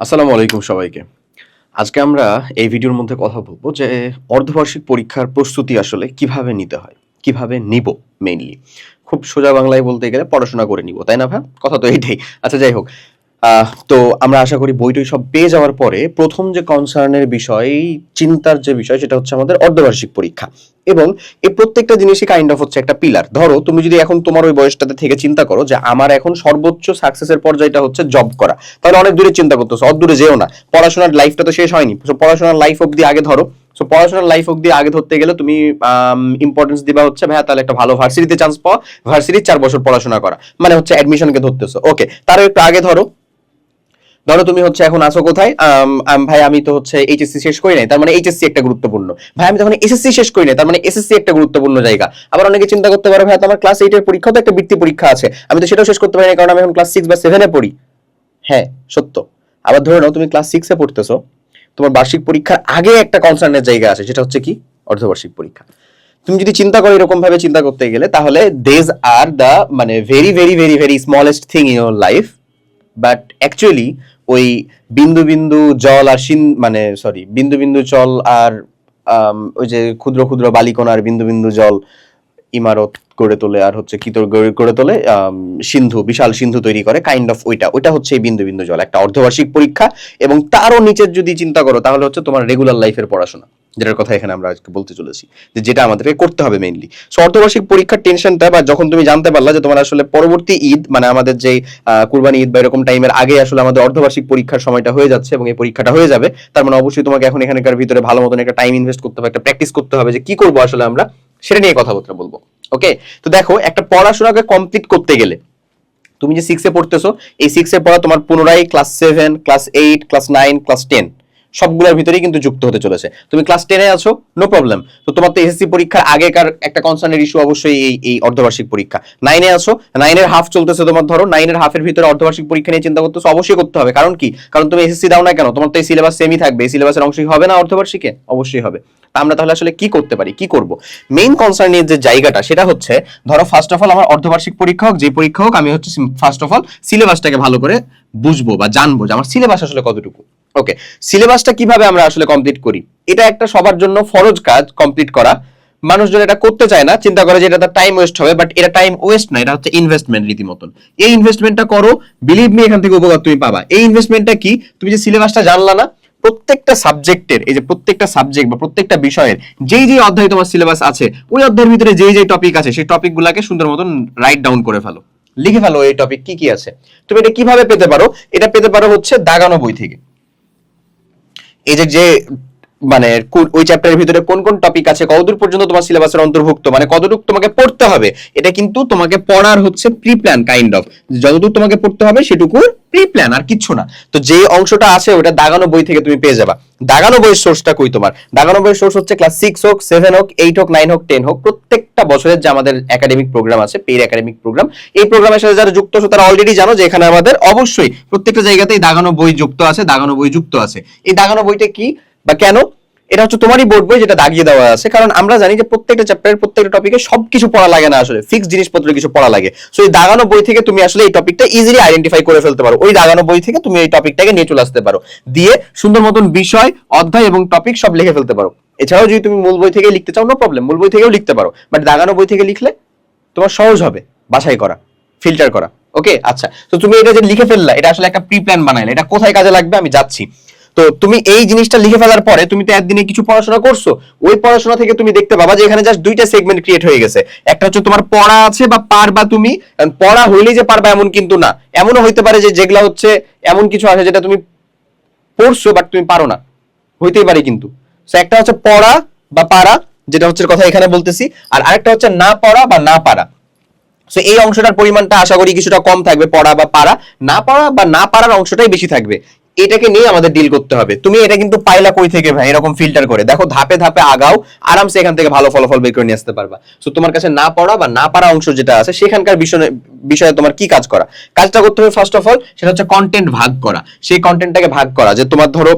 আসসালামু আলাইকুম সবাইকে। আজকে আমরা এই ভিডিওর মধ্যে কথা বলব যে অর্ধবার্ষিক পরীক্ষার প্রস্তুতি আসলে কীভাবে নিতে হয়, কীভাবে নিব মেইনলি খুব সোজা বাংলায় বলতে গেলে পড়াশোনা করে নিব, তাই না ভাই? কথা তো এইটাই আচ্ছা যাই হোক। তো আমরা আশা করি বইটই সব পেয়ে যাওয়ার পরে প্রথম যে কনসার্নের বিষয়, চিন্তার যে বিষয়, সেটা হচ্ছে আমাদের অর্ধবার্ষিক পরীক্ষা। এবং এই প্রত্যেকটা জিনিসই কাইন্ড অফ হচ্ছে একটা পিলার ধরো, তুমি যদি এখন তোমার ওই বয়সটাতে থেকে চিন্তা করো যে আমার এখন সর্বোচ্চ সাকসেসের পর্যায়টা হচ্ছে জব করা। তাহলে অনেক দূরে চিন্তা করতেছো, অত দূরে যেও না। পড়াশোনার লাইফটা তো শেষ হয়নি। পড়াশোনার লাইফ অব্দি আগে ধরো। সো পড়াশোনার লাইফ অব্দি আগে ধরতে গেলে তুমি ইম্পর্টেন্স দিবা হচ্ছে, ভাইয়া, তাহলে একটা ভালো ভার্সিটিতে চান্স পাওয়া ভার্সিটির চার বছর পড়াশোনা করা। মানে হচ্ছে অ্যাডমিশনকে ধরতেছো। ওকে তারও একটু আগে ধরো। ধরো তুমি হচ্ছে এখন আছো কোথায়? ভাই, আমি তো হচ্ছে এইচএসসি শেষ করি নাই, তার মানে এইচএসসি একটা গুরুত্বপূর্ণ। ভাই, আমি তখন এসএসসি শেষ করি নাই, তার মানে এসএসসি একটা গুরুত্বপূর্ণ জায়গা। আবার অনেকে চিন্তা করতে পারো, ভাই তো আমার ক্লাস এইটের পরীক্ষা তো একটা বৃত্তি পরীক্ষা আছে। আমি তো সেটাও শেষ করতে পারি কারণ আমি এখন ক্লাস সিক্স বা সেভেনে পড়ি। হ্যাঁ সত্য। আবার ধরে নাও, তুমি ক্লাস সিক্সে পড়তেছো, তোমার বার্ষিক পরীক্ষার আগে একটা কনসার্নের জায়গা আছে, সেটা হচ্ছে কি? অর্ধবার্ষিক পরীক্ষা। তুমি যদি চিন্তা করো এরকম ভাবে চিন্তা করতে গেলে, তাহলে দেজ আর দ্য মানে very very very very smallest thing in your life but actually ওই বিন্দু বিন্দু জল আর সিন মানে সরি বিন্দু বিন্দু জল আর ওই যে ক্ষুদ্র ক্ষুদ্র বালিকণার বিন্দু বিন্দু জল ইমারত গড়ে তোলে আর হচ্ছে কি গড়ে তোলে সিন্ধু, বিশাল সিন্ধু তৈরি করে কাইন্ড অফ ওইটা। ওইটা হচ্ছে এই বিন্দু বিন্দু জল, একটা অর্ধবার্ষিক পরীক্ষা এবং তারও নিচের যদি চিন্তা করো, তাহলে হচ্ছে তোমার রেগুলার লাইফের পড়াশোনা, যেটার কথা এখানে আমরা আজকে বলতে চলেছি, যে যেটা আমাদেরকে করতে হবে মেইনলি সো অর্ধবার্ষিক পরীক্ষার টেনশনটা বা যখন তুমি জানতে পারলা যে তোমার আসলে পরবর্তী ঈদ মানে আমাদের যে কুরবানি ঈদ বা এরকম টাইমের আগে আসলে আমাদের অর্ধবার্ষিক পরীক্ষার সময়টা হয়ে যাচ্ছে এবং এই পরীক্ষাটা হয়ে যাবে, তার মানে অবশ্যই তোমাকে এখন এখানকার ভিতরে ভালো মতন একটা টাইম ইনভেস্ট করতে হবে, একটা প্র্যাকটিস করতে হবে যে কি করব আসলে আমরা, সেটা নিয়ে কথাবার্তা বলব। ওকে তো দেখো, একটা পড়াশোনাকে কমপ্লিট করতে গেলে, তুমি যে সিক্সে পড়তেছো, এই সিক্সে পড়া তোমার পুনরায় class seven class eight class nine class ten সবগুলোর ভিতরেই কিন্তু যুক্ত হতে চলেছে। তুমি ক্লাস টেনে আছো নো প্রবলেম তো তোমার তো এসএসসি পরীক্ষার আগেকার একটা কনসার্নের ইস্যু অবশ্যই এই এই অর্ধবার্ষিক পরীক্ষা। নাইনে আছো নাইনের হাফ চলতেছে তোমার ধরো নাইনের হাফের ভিতরে অর্ধবার্ষিক পরীক্ষা নিয়ে চিন্তা করতেছো, অবশ্যই করতে হবে। কারণ কি? কারণ তুমি এসএসসি দাও না কেন? তোমার তো এই সিলেবাস সেমই থাকবে। এই সিলেবাসের অংশই হবে না অর্ধবার্ষিকে? অবশ্যই হবে। আমরা তাহলে আসলে কি করতে পারি? কি করব? মেইন কনসার্নের যে জায়গাটা, সেটা হচ্ছে, ধরো ফার্স্ট অফ অল আমার অর্ধবার্ষিক পরীক্ষা হোক, যে পরীক্ষা হোক, আমি হচ্ছে ফার্স্ট অফ অল সিলেবাসটাকে ভালো করে বুঝব বা জানব যে আমার সিলেবাস আসলে কতটুকু। ওকে সিলেবাসটা কীভাবে আমরা আসলে কমপ্লিট করি? এটা একটা সবার জন্য ফরজ কাজ কমপ্লিট করা। মানুষজন এটা করতে চায় না, চিন্তা করে যে এটা টাইম ওয়েস্ট হবে বাট এটা টাইম ওয়েস্ট না, এটা হচ্ছে ইনভেস্টমেন্ট রীতিমতন। এই ইনভেস্টমেন্টটা করো বিলিভ মি এখান থেকে উপকার তুমি পাবা। এই ইনভেস্টমেন্টটা কি? তুমি যে সিলেবাসটা জানলা না, প্রত্যেকটা সাবজেক্টের এই যে প্রত্যেকটা সাবজেক্ট বা প্রত্যেকটা বিষয়ের, যেই যেই অধ্যায় তোমার সিলেবাস আছে, ওই অধ্যায়ের ভিতরে যেই যেই টপিক আছে, সেই টপিকগুলোকে সুন্দর মতন রাইট ডাউন করে ফেলো। লিখে ফেলো এই টপিক কি কি আছে। তুমি এটা কীভাবে পেতে পারো? এটা পেতে পারো হচ্ছে দাগানো বই থেকে। এই যে মানে ওই চ্যাপ্টারের ভিতরে কোন কোন টপিক আছে, কতদূর পর্যন্ত তোমার সিলেবাসের অন্তর্ভুক্ত মানে কতটুকু তোমাকে পড়তে হবে, এটা কিন্তু তোমাকে পড়ার হচ্ছে প্রি প্ল্যান কাইন্ড অফ যতদূর তোমাকে পড়তে হবে, সেটুকু প্রি প্ল্যান আর কিচ্ছু না। তো যে অংশটা আছে ওটা দাগানো বই থেকে তুমি পেয়ে যাবা। দাগানো বইয়ের সোর্সটা কই তোমার? দাগানো বইয়ের সোর্স হচ্ছে ক্লাস সিক্স হোক সেভেন হোক এইট হোক নাইন হোক টেন হোক, প্রত্যেকটা বছরের যে আমাদের একাডেমিক প্রোগ্রাম আছে পেইড একাডেমিক প্রোগ্রাম এই প্রোগ্রামের সাথে যারা যুক্ত আছে, তারা অলরেডি জানো যে এখানে আমাদের অবশ্যই প্রত্যেকটা জায়গাতেই দাগানো বই যুক্ত আছে, দাগানো বই যুক্ত আছে। এই দাগানো বইটা কি? বা কেন? এটা হচ্ছে তোমারই বোর্ড বই যেটা দাগিয়ে দেওয়া আছে। কারণ আমরা জানি যে প্রত্যেকটা চ্যাপ্টারের প্রত্যেকটা টপিকে সবকিছু পড়া লাগে না আসলে। ফিক্স জিনিসপত্র কিছু পড়া লাগে। সো এই দাগানো বই থেকে তুমি আসলে এই টপিকটা ইজিলি আইডেন্টিফাই করে ফেলতে পারো। ওই দাগানো বই থেকে তুমি এই টপিকটাকে নিয়ে চলে আসতে পারো। দিয়ে সুন্দর মতন বিষয়, অধ্যায় এবং টপিক সব লিখে ফেলতে পারো। এছাড়াও যদি তুমি মূল বই থেকে লিখতে চাও নো প্রবলেম মূল বই থেকেও লিখতে পারো। বাট দাগানো বই থেকে লিখলে তোমার সহজ হবে বাছাই করা ফিল্টার করা। ওকে আচ্ছা। তো তুমি এটা যে লিখে ফেললা, এটা আসলে একটা প্রি প্ল্যান বানাইলে। এটা কোথায় কাজে লাগবে আমি যাচ্ছি। তো তুমি এই জিনিসটা লিখে ফেলার পরে তুমি তো একদিনে কিছু পড়াশোনা করছ, ওই পড়াশোনা থেকে তুমি দেখতে পাবা যে এখানে জাস্ট দুইটা সেগমেন্ট ক্রিয়েট হয়ে গেছে। একটা হচ্ছে তোমার পড়া আছে বা পারবা তুমি পড়া হইলেই যে পারবা এমন কিন্তু না। এমনও হইতে পারে যে যেগুলা হচ্ছে এমন কিছু আছে যেটা তুমি পড়ছো বাট তুমি পারো না। হইতেই পারে কিন্তু। একটা হচ্ছে পড়া বা পারা, যেটা হচ্ছে কথা এখানে বলতেছি, আর আরেকটা হচ্ছে না পড়া বা না পারা। সো এই অংশটার পরিমাণটা আশা করি কিছুটা কম থাকবে, পড়া বা পারা। না পড়া বা না পারার অংশটাই বেশি থাকবে। এটাকে নিয়ে আমাদের ডিল করতে হবে। তুমি এটা কিন্তু পাইলা কই থেকে ভাই? এরকম ফিল্টার করে। দেখো, ধাপে ধাপে আগাও, আরামসে এখান থেকে ভালো ফলাফল বের করে নিয়ে আসতে পারবা। সো তোমার কাছে না পড়া বা না পারা অংশ যেটা আছে, সেখানকার বিষয়ে বিষয়ে তোমার কি কাজ করা? কাজটা করতে হবে ফার্স্ট অফ অল সেটা হচ্ছে কন্টেন্ট ভাগ করা। সেই কন্টেন্টটাকে ভাগ করা। যে তোমার ধরো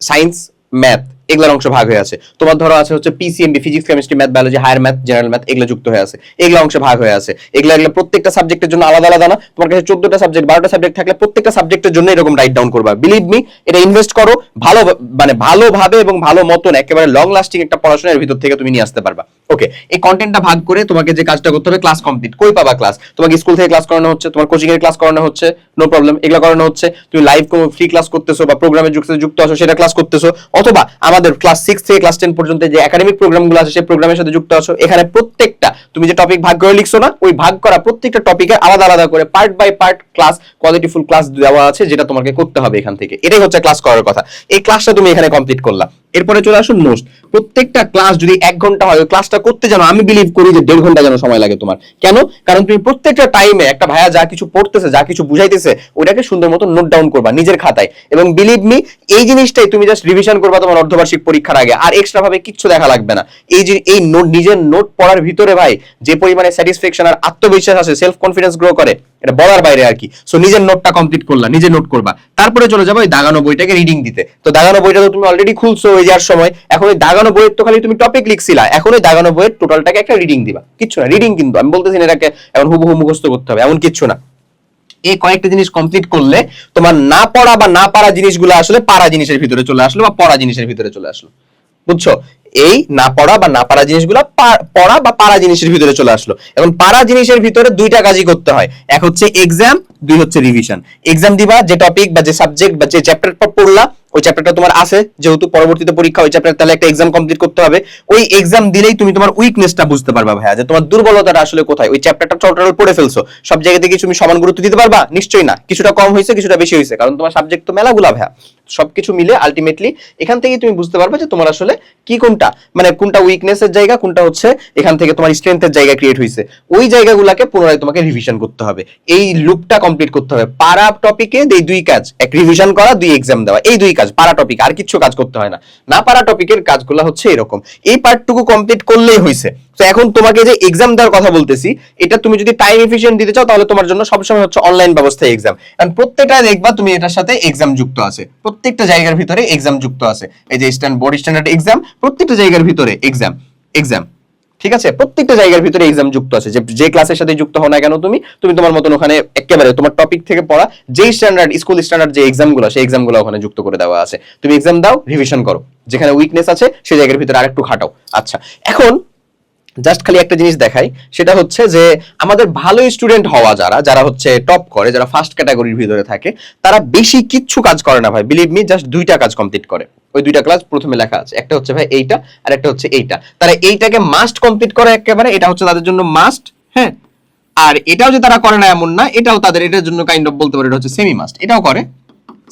সায়েন্স ম্যাথ এগুলোর অংশ ভাগ হয়ে আছে। তোমার ধরো আছে হচ্ছে PCMB physics chemistry math biology higher math general math এগুলো যুক্ত হয়ে আছে। এগুলো অংশ ভাগ হয়ে আছে। এগুলো এগুলো প্রত্যেকটা সাবজেক্টের জন্য আলাদা আলাদা না। তোমার কাছে চোদ্দটা সাবজেক্ট বারোটা সাবজেক্ট থাকলে প্রত্যেকটা সাবজেক্টের জন্য এরকম রাইট ডাউন করবা। বিলিভ মি এটা ইনভেস্ট করো ভালো মানে ভালোভাবে এবং ভালো মতন, একেবারে লং লাস্টিং একটা পড়াশোনার ভিতর থেকে তুমি নিয়ে আসতে পারবা। ওকে এই কন্টেন্টটা ভাগ করে তোমাকে যে কাজটা করতে হবে ক্লাস কমপ্লিট কই পাবা ক্লাস তোমাকে স্কুল থেকে ক্লাস করানো হচ্ছে, তোমার কোচিং এর ক্লাস করানো হচ্ছে নো প্রবলেম এগুলো করানো হচ্ছে। তুমি লাইভ ফ্রি ক্লাস করতেছো বা প্রোগ্রামে যুক্ত যুক্ত আছো, সেটা ক্লাস করতেছো। অথবা আমাদের ক্লাস সিক্স থেকে ক্লাস টেন পর্যন্ত যে একাডেমিক প্রোগ্রামগুলো আছে, সেই প্রোগ্রামের সাথে যুক্ত আছো, এখানে প্রত্যেকটা, তুমি যে টপিক ভাগ করে লিখছো না, ওই ভাগ করা প্রত্যেকটা টপিকে আলাদা আলাদা করে part by part class qualityful class দেওয়া আছে, যেটা তোমাকে করতে হবে এখান থেকে। এটাই হচ্ছে ক্লাস করার কথা। এই ক্লাসটা তুমি এখানে কমপ্লিট করলা। এরপরে চলে আসুন নোট প্রত্যেকটা ক্লাস যদি এক ঘণ্টা হয় ক্লাসটা করতে জানো আমি বিলিভ করি যে দেড় ঘণ্টা যেন সময় লাগে তোমার। কেন? কারণ তুমি প্রত্যেকটা টাইমে একটা ভাইয়া যা কিছু পড়তেছে, যা কিছু বুঝাইতেছে ওটাকে সুন্দর মতো নোট ডাউন করবা নিজের খাতায়। এবং বিলিভ মি এই জিনিসটাই তুমি জাস্ট রিভিশন করবা তোমার অর্ধবার্ষিক পরীক্ষার আগে। আর এক্সট্রা ভাবে কিচ্ছু দেখা লাগবে না। এই যে এই নোট নিজের নোট পড়ার ভিতরে ভাই, যে পরিমাণে স্যাটিসফ্যাকশন আর আত্মবিশ্বাস আছে সেলফ কনফিডেন্স গ্রো করে, এটা বলার বাইরে আর কি। সো নিজের নোটটা কমপ্লিট করলা, নিজে নোট করবা। তারপরে চলে যাব ওই দাগানো বইটাকে রিডিং দিতে। তো দাগানো বইটা তো তুমি অলরেডি খুলছো ওই যার সময়। এখন ওই দাগানো বইয়ের তো খালি তুমি টপিক লিখছিলা। এখন ওই দাগানো বইয়ের টোটালটাকে একটা রিডিং দিবা। কিচ্ছু না রিডিং কিন্তু। আমি বলতেছি এটাকে এমন হুবহু মুখস্থ করতে হবে, এমন কিচ্ছু না। এই কয়েকটা জিনিস কমপ্লিট করলে তোমার না পড়া বা না পারা জিনিসগুলো আসলে পারা জিনিসের ভিতরে চলে আসলো বা পড়া জিনিসের ভিতরে চলে আসলো। বুঝছ? এই না পড়া বা না পারা জিনিসগুলো পড়া বা পারা জিনিসের ভিতরে চলে আসলো। এখন পারা জিনিসের ভিতরে দুইটা কাজই করতে হয়। এক হচ্ছে এক্সাম দুই হচ্ছে রিভিশন এক্সাম দিবা যে টপিক বা যে সাবজেক্ট বা যে চ্যাপ্টার পড়লা ওই চ্যাপ্টারটা তোমার আছে, যেহেতু পরবর্তীতে পরীক্ষা, ওই চ্যাপ্টার তাহলে একটা এক্সাম কমপ্লিট করতে হবে। ওই এক্সাম দিলেই তুমি তোমার উইকনেসটা বুঝতে পারবা ভাইয়া, যে তোমার দুর্বলতাটা আসলে কোথায়? ওই চ্যাপ্টারটা টোটাল পড়ে ফেলছো। সব জায়গা থেকে তুমি সমান গুরুত্ব দিতে পারবা? নিশ্চয়ই না। কিছুটা কম হয়েছে, কিছুটা বেশি হয়েছে, কারণ তোমার সাবজেক্ট তো মেলাগুলা ভাইয়া। সবকিছু মিলে আলটিমেটলি এখান থেকেই তুমি বুঝতে পারবে যে তোমার আসলে কি কোনটা মানে কোনটা উইকনেসের জায়গা, কোনটা হচ্ছে এখান থেকে তোমার স্ট্রেংথের জায়গা ক্রিয়েট হয়েছে। ওই জায়গাগুলোকে পুনরায় তোমাকে রিভিশন করতে হবে। এই লুপটা কমপ্লিট করতে হবে। পারা টপিকে এই দুই কাজ, এক রিভিশন করা, দুই এক্সাম দেওয়া। এই দুই কাজ, পারা টপিক আর কিচ্ছু কাজ করতে হয় না। না পারা টপিকের কাজগুলো হচ্ছে এরকম। এই পার্টটুকু কমপ্লিট করলেই হয়েছে তো এখন তোমাকে যে এক্সাম দেওয়ার কথা বলতেছি, এটা তুমি যদি টাইম এফিশিয়েন্ট দিতে চাও, তাহলে তোমার জন্য সবসময় হচ্ছে অনলাইন ব্যবস্থায় এক্সাম কারণ প্রত্যেকটা দেখবা তুমি এটার সাথে এক্সাম যুক্ত আছে। প্রত্যেকটা জায়গার ভিতরে এক্সাম যুক্ত আছে। এই যে স্ট্যান্ড বোর্ড স্ট্যান্ডার্ড এক্সাম প্রত্যেকটা জায়গার ভিতরে এক্সাম এক্সাম ঠিক আছে? প্রত্যেকটা জায়গার ভিতরে এক্সাম যুক্ত আছে। যে ক্লাসের সাথে যুক্ত হও না কেন তুমি তুমি তোমার মতন ওখানে একেবারে তোমার টপিক থেকে পড়া যে স্ট্যান্ডার্ড স্কুল স্ট্যান্ডার্ড যে এক্সামগুলো সেই এক্সামগুলো ওখানে যুক্ত করে দেওয়া আছে। তুমি এক্সাম দাও রিভিশন করো। যেখানে উইকনেস আছে, সেই জায়গার ভিতরে আরেকটু খাটাও। আচ্ছা এখন জাস্ট খালি একটা জিনিস দেখাই, সেটা হচ্ছে যে আমাদের ভালো স্টুডেন্ট হওয়া যারা যারা হচ্ছে টপ করে, যারা ফার্স্ট ক্যাটাগরির ভিতরে থাকে, তারা বেশি কিচ্ছু কাজ করে না ভাই। বিলিভ মি জাস্ট দুইটা কাজ কমপ্লিট করে। ওই দুইটা ক্লাস প্রথমে লেখা আছে। একটা হচ্ছে ভাই এইটা, আর একটা হচ্ছে এইটা। তারা এইটাকে মাস্ট কমপ্লিট করে একেবারে, এটা হচ্ছে তাদের জন্য মাস্ট হ্যাঁ? আর এটাও যে তারা করে না এমন না, এটাও তাদের, এটার জন্য কাইন্ড অফ বলতে পারে এটা হচ্ছে সেমি মাস্ট এটাও করে।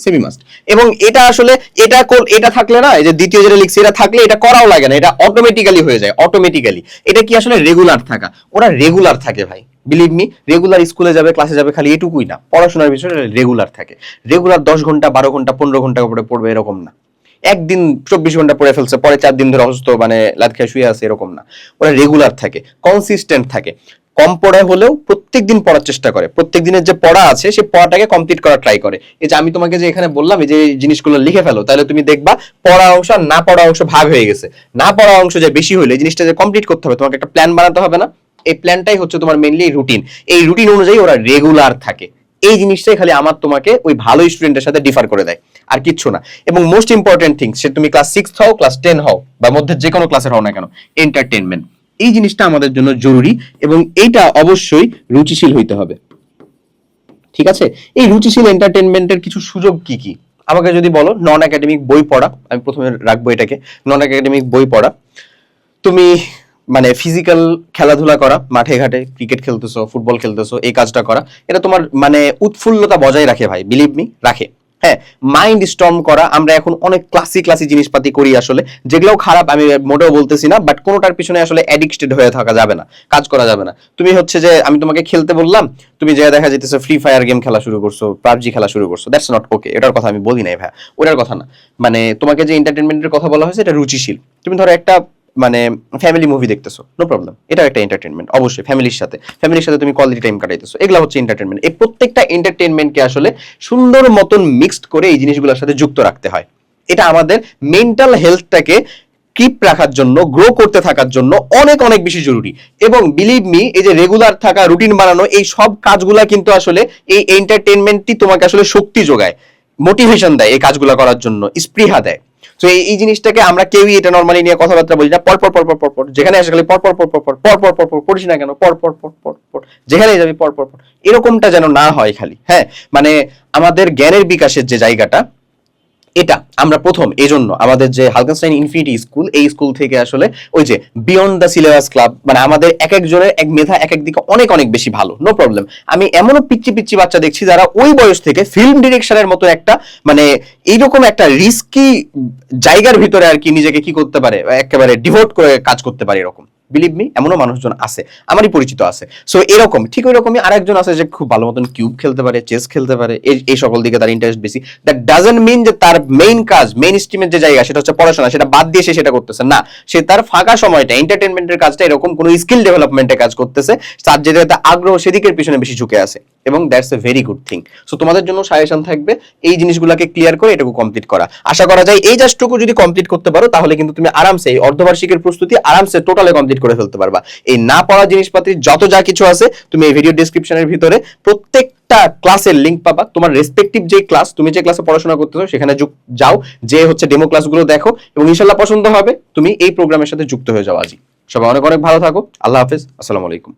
সেমি মাস্ট এবং এটা আসলে এটা এটা থাকলে না যে দ্বিতীয় যেটা লিখছি, এটা থাকলে এটা করাও লাগে না, এটা অটোমেটিক্যালি হয়ে যায় অটোমেটিক্যালি এটা কি আসলে রেগুলার থাকা? ওরা রেগুলার থাকে ভাই বিলিভ মি রেগুলার স্কুলে যাবে ক্লাসে যাবে, খালি এটুকুই না। পড়াশোনার বিষয়ে রেগুলার থাকে। রেগুলার দশ ঘণ্টা, বারো ঘণ্টা, পনেরো ঘণ্টা করে পড়বে, এরকম না। একদিন চব্বিশ ঘণ্টা পড়ে ফেলছে, পরে চার দিন ধরে অসুস্থ মানে লাত খেয়ে শুয়ে আছে, এরকম না। ওরা রেগুলার থাকে কনসিস্টেন্ট থাকে। কম পড়া হলেও প্রত্যেক দিন পড়ার চেষ্টা করে। প্রত্যেক দিনের যে পড়া আছে সেই পড়াটাকে কমপ্লিট করার ট্রাই করে। এই যে আমি তোমাকে যে এখানে বললাম, এই যে জিনিসগুলো লিখে ফেলো, তাহলে তুমি দেখবা পড়া অংশ আর না পড়া অংশ ভাগ হয়ে গেছে। না পড়া অংশ যে বেশি হলে জিনিসটা যে কমপ্লিট করতে হবে, তোমাকে একটা প্ল্যান বানাতে হবে না। এই প্ল্যানটাই হচ্ছে তোমার মেনলি রুটিন এই রুটিন অনুযায়ী ওরা রেগুলার থাকে। এই জিনিসটাই খালি আমার তোমাকে ওই ভালো স্টুডেন্টের সাথে ডিফার করে দেয়। আর কিচ্ছু না। এবং মোস্ট ইম্পর্টেন্ট থিং সে তুমি ক্লাস সিক্স হও ক্লাস টেন হও, বা মধ্যে যে কোনো ক্লাসের হও না কেন এন্টারটেনমেন্ট এই জিনিসটা আমাদের জন্য জরুরি এবং এইটা অবশ্যই রুচিশীল হইতে হবে। ঠিক আছে? এই রুচিশীল এন্টারটেনমেন্টের কিছু সুযোগ কি কি? আমাকে যদি বলো নন একাডেমিক বই পড়া, আমি প্রথমে রাখব এটাকে নন একাডেমিক বই পড়া। তুমি মানে ফিজিক্যাল খেলাধুলা করা, মাঠে ঘাটে ক্রিকেট খেলতেছো ফুটবল খেলতেছো, এই কাজটা করা, এটা তোমার মানে উৎফুল্লতা বজায় রাখে ভাই বিলিভ মি রাখে। হ্যাঁ মাইন্ড স্টর্ম করা, আমরা এখন অনেক ক্লাসি ক্লাসি জিনিসপাতি করি আসলে। যেগুলোও খারাপ, আমি মোটেও বলতেছি না বাট কোনোটার পিছনে আসলে অ্যাডিক্টেড হয়ে থাকা যাবে না, কাজ করা যাবে না। তুমি হচ্ছে যে, আমি তোমাকে খেলতে বললাম, তুমি যে দেখা যেতেছে ফ্রি ফায়ার গেম খেলা শুরু করছ পাবজি খেলা শুরু করছ দ্যাটস নট ওকে এটার কথা আমি বলি নাই ভাই ওটার কথা না। মানে তোমাকে যে এন্টারটেনমেন্টের কথা বলা হয়েছে, এটা রুচিশীল। তুমি ধরো একটা মানে ফ্যামিলি মুভি দেখতেছো নো প্রবলেম এটা একটা এন্টারটেনমেন্ট অবশ্যই ফ্যামিলির সাথে ফ্যামিলির সাথে তুমি কোয়ালিটি টাইম কাটাইতেছো, এগুলো হচ্ছে এন্টারটেনমেন্ট এই প্রত্যেকটা এন্টারটেনমেন্টকে আসলে সুন্দর মতন মিক্সড করে এই জিনিসগুলোর সাথে যুক্ত রাখতে হয়, এটা আমাদের মেন্টাল হেলথটাকে কিপ রাখার জন্য গ্রো করতে থাকার জন্য অনেক অনেক বেশি জরুরি, এবং বিলিভ মি এই যে রেগুলার থাকা রুটিন বানানো, এই সব কাজগুলা কিন্তু আসলে এই এন্টারটেনমেন্টটি তোমাকে আসলে শক্তি যোগায় মোটিভেশন দেয় এই কাজগুলো করার জন্য, স্পৃহা দেয়। তো এই জিনিসটাকে আমরা কেউই এটা নর্মালি নিয়ে কথাবার্তা বলি না পর পর পর পর পর পর যেখানে আসে খালি পর পর পর পর পর পর পর পর পর পড়িস না কেন পর পর পর পর পর যেখানে যাবি পর পর পর এরকমটা যেন না হয় খালি হ্যাঁ মানে আমাদের জ্ঞানের বিকাশের যে জায়গাটা এটা আমরা প্রথম এই জন্য আমাদের যে হালকানস্টাইন ইনফিনিটি স্কুল, এই স্কুল থেকে আসলে ওই যে বিয়ন্ড দ্য সিলেবাস ক্লাব মানে আমাদের এক একজনের এক মেধা এক এক দিকে অনেক অনেক বেশি ভালো নো প্রবলেম আমি এমনও পিচ্ছি পিচ্ছি বাচ্চা দেখছি যারা ওই বয়স থেকে ফিল্ম ডিরেকশনের মতো একটা মানে এইরকম একটা রিস্কি জায়গার ভিতরে আর কি নিজেকে কি করতে পারে, একেবারে ডিভোট করে কাজ করতে পারে এরকম। বিলিভ মি এমনও মানুষজন আছে, আমারই পরিচিত আছে। সো এরকম, ঠিক ওই রকমই আরেকজন আছে যে খুব ভালো মতন কিউব খেলতে পারে চেস খেলতে পারে, এই সকল দিকে তার ইন্টারেস্ট বেশি। দ্যাট ডাজেন্ট মিন যে তার মেইন কাজ মেইন স্ট্রিমের যে জায়গা, সেটা হচ্ছে পড়াশোনা, সেটা বাদ দিয়ে সে সেটা করতেছে। না, সে তার ফাঁকা সময়টা এন্টারটেনমেন্টের কাজটা এরকম কোনো স্কিল ডেভেলপমেন্টের কাজ করতেছে, তার যেটাতে আগ্রহ সেদিকের পিছনে বেশি ঝুঁকে আছে। এবং that's a very good thing so তোমাদের জন্য সাজেশন থাকবে, এই জিনিসগুলোকে ক্লিয়ার করে এটুকু কমপ্লিট করা। আশা করা যায় এই জাস্টটুকু যদি কমপ্লিট করতে পারো, তাহলে কিন্তু তুমি আরামসে এই অর্ধবার্ষিকের প্রস্তুতি আরামসে টোটালে কমপ্লিট করে ফেলতে পারবা। এই না পড়া জিনিসপাতি যত যা কিছু আছে, তুমি এই ভিডিও ডেসক্রিপশনের ভিতরে প্রত্যেকটা ক্লাসের লিংক পাবা। তোমার রেসপেক্টিভ যে ক্লাস তুমি যে ক্লাসে পড়াশোনা করতেছো, সেখানে যাও, যে হচ্ছে ডেমো ক্লাসগুলো দেখো এবং ইনশাল্লাহ পছন্দ হবে, তুমি এই প্রোগ্রামের সাথে যুক্ত হয়ে যাও আজই। সবাই অনেক অনেক ভালো থাকো। আল্লাহ হাফেজ। আসসালামু আলাইকুম।